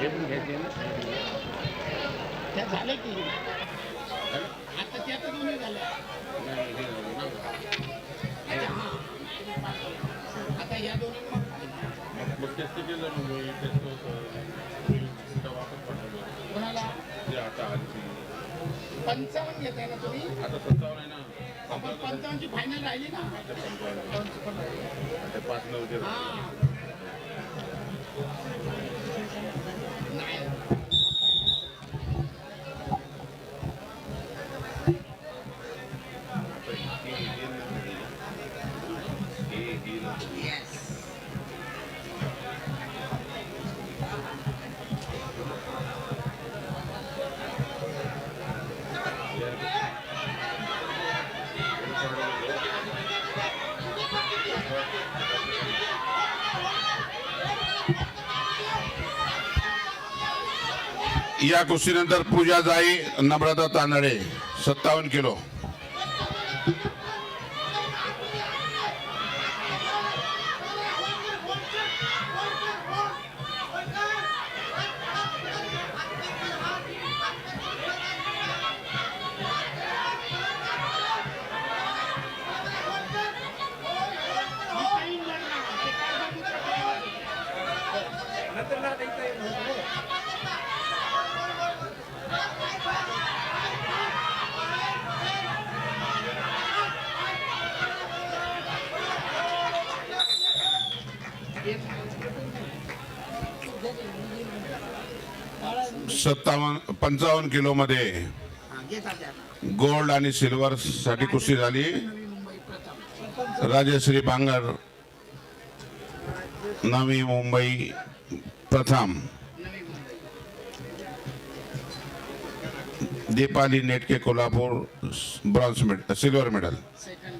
हे पण घ्यायचे ना? त्या झाल्या की. आता त्या तर दोन्ही हे झालं. आता या दोन्ही मग. मग टेस्ट केलं ना मी टेस्ट होतं. वापस पाठवलं कोणाला? ते आता आली पंचावन्न घेताय ना तुम्ही? आता सत्तावन्न आहे ना. आपण पंचावन्नची फायनल राहिली ना. आता पंचावन्न आता पाच नऊ या कुस्तीनंतर पूजा जाई नम्रता तांदळे सत्तावन्न किलो. सत्तावन्न पंचावन्न किलो मध्ये गोल्ड आणि सिल्वर साठी कुस्ती झाली. राजश्री बांगर नवी मुंबई प्रथम. Deepali Netke Kolhapur bronze medal silver medal. Second